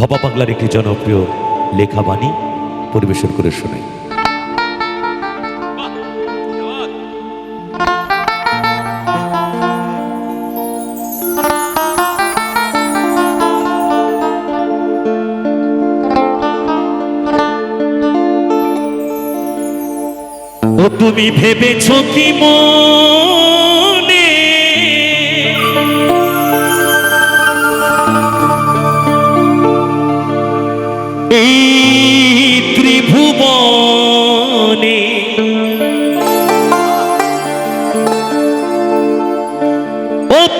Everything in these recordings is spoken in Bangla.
ভবা বাংলার একটি জনপ্রিয় লেখা বাণী পরিবেশন করে শোনাই তুমি ভেবেছ কি মন?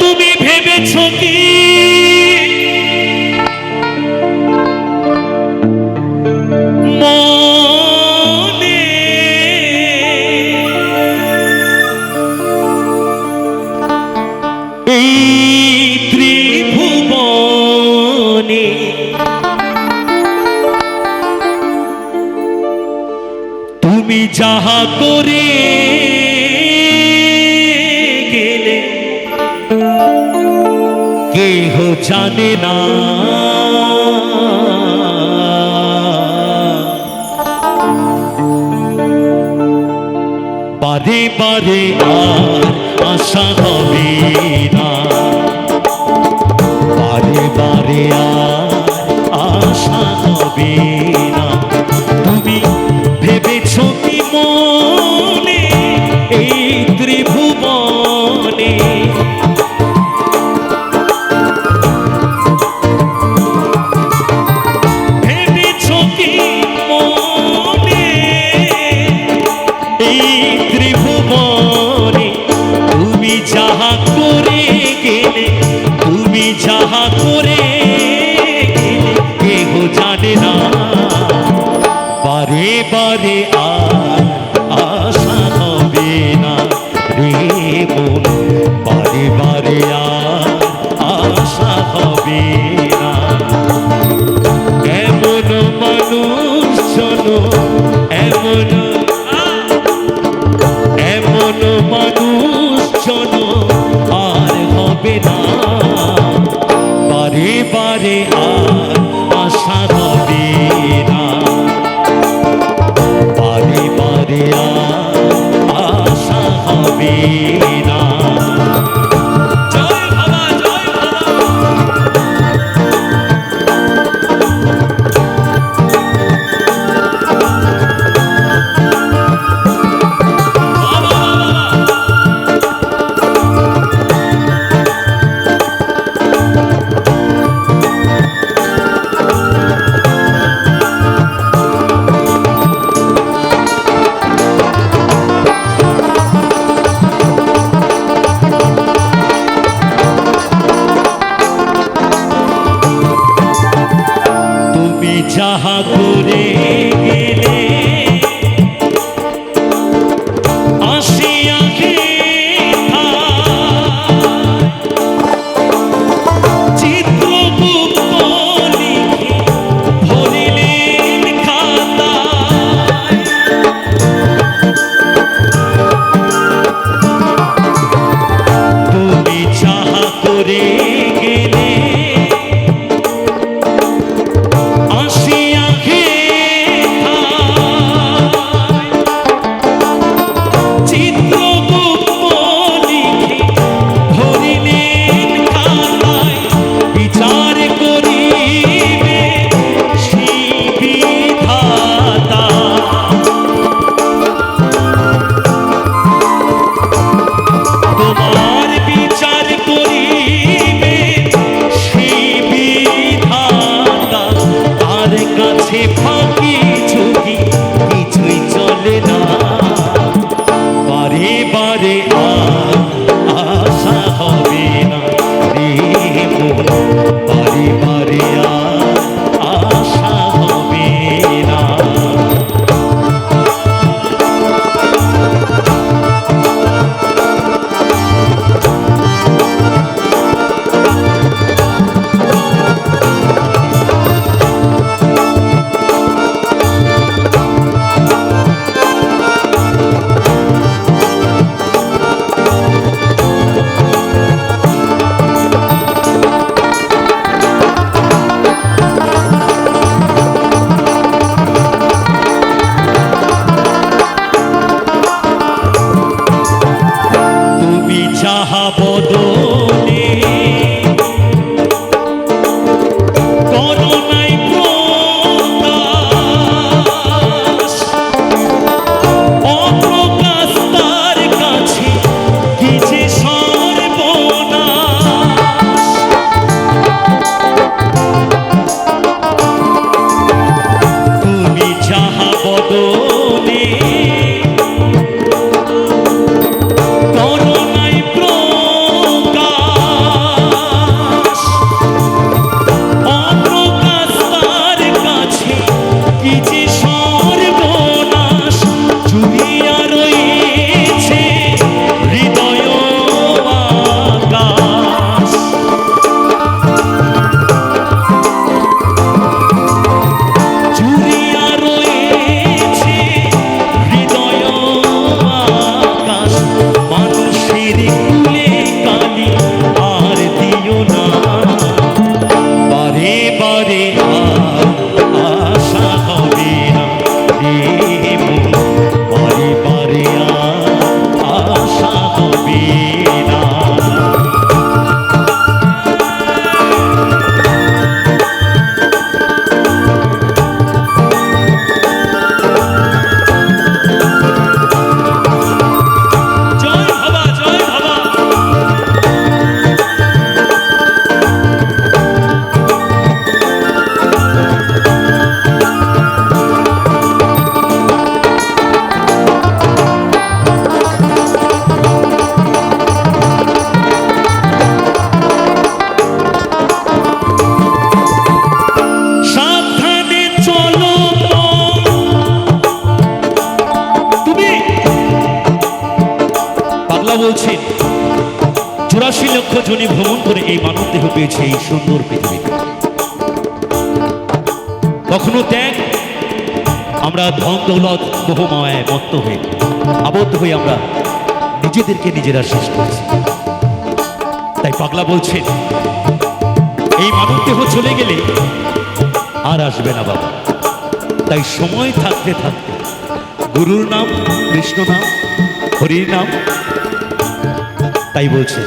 তুমি ভেবেছ কি? তুমি যাহা করে জানে না। বারে বারে আর আশা হবে না। বারে বারে আর আশা হবে না। দিয়া আশা হবে যাহা করে বদনে বলছেন। চুরাশি লক্ষ জনি ভ্রমণ করে এই মানব দেহ পেয়েছে এই সুন্দর পৃথিবীতে। কখনো ত্যাগ, আমরা ধন দৌলত মোহমায় মত্ত হয়ে, আবদ্ধ হয়ে আমরা নিজেদেরকে নিজেরা শেষ করছি। তাই পাগলা বলছেন, এই মানব দেহ চলে গেলে আর আসবে না বাবা। তাই সময় থাকতে থাকতে গুরুর নাম, কৃষ্ণ নাম, হরির নাম তাই বলছে।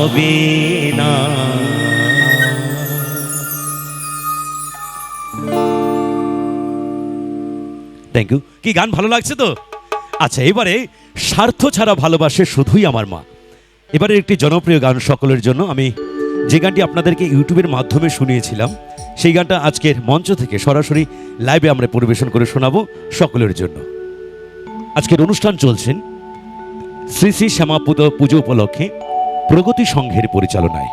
হবে না থ্যাংক ইউ কি গান ভালো লাগছে তো? আচ্ছা এবারে স্বার্থ ছাড়া ভালোবাসে শুধুই আমার মা। এবারে একটি জনপ্রিয় গান সকলের জন্য। আমি যে গানটি আপনাদেরকে ইউটিউবের মাধ্যমে শুনিয়েছিলাম, সেই গানটা আজকের মঞ্চ থেকে সরাসরি লাইভে আমরা পরিবেশন করে শোনাবো সকলের জন্য। আজকের অনুষ্ঠান চলছেন শ্রী শ্রী শ্যামাপুত পুজো উপলক্ষে প্রগতি সংঘের পরিচালনায়।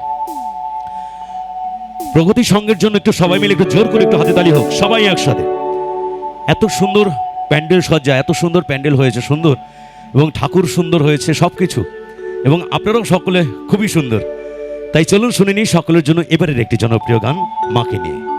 প্রগতি সংঘের জন্য একটু সবাই মিলে একটু জোর করে একটু হাতে তালি হোক, সবাই একসাথে। এত সুন্দর প্যান্ডেল সজ্জা, এত সুন্দর প্যান্ডেল হয়েছে, সুন্দর। এবং ঠাকুর সুন্দর হয়েছে সব কিছু এবং আপনারাও সকলে খুবই সুন্দর। তাই চলুন শুনে নিই, সকলের জন্য এবারের একটি জনপ্রিয় গান মাকে নিয়ে।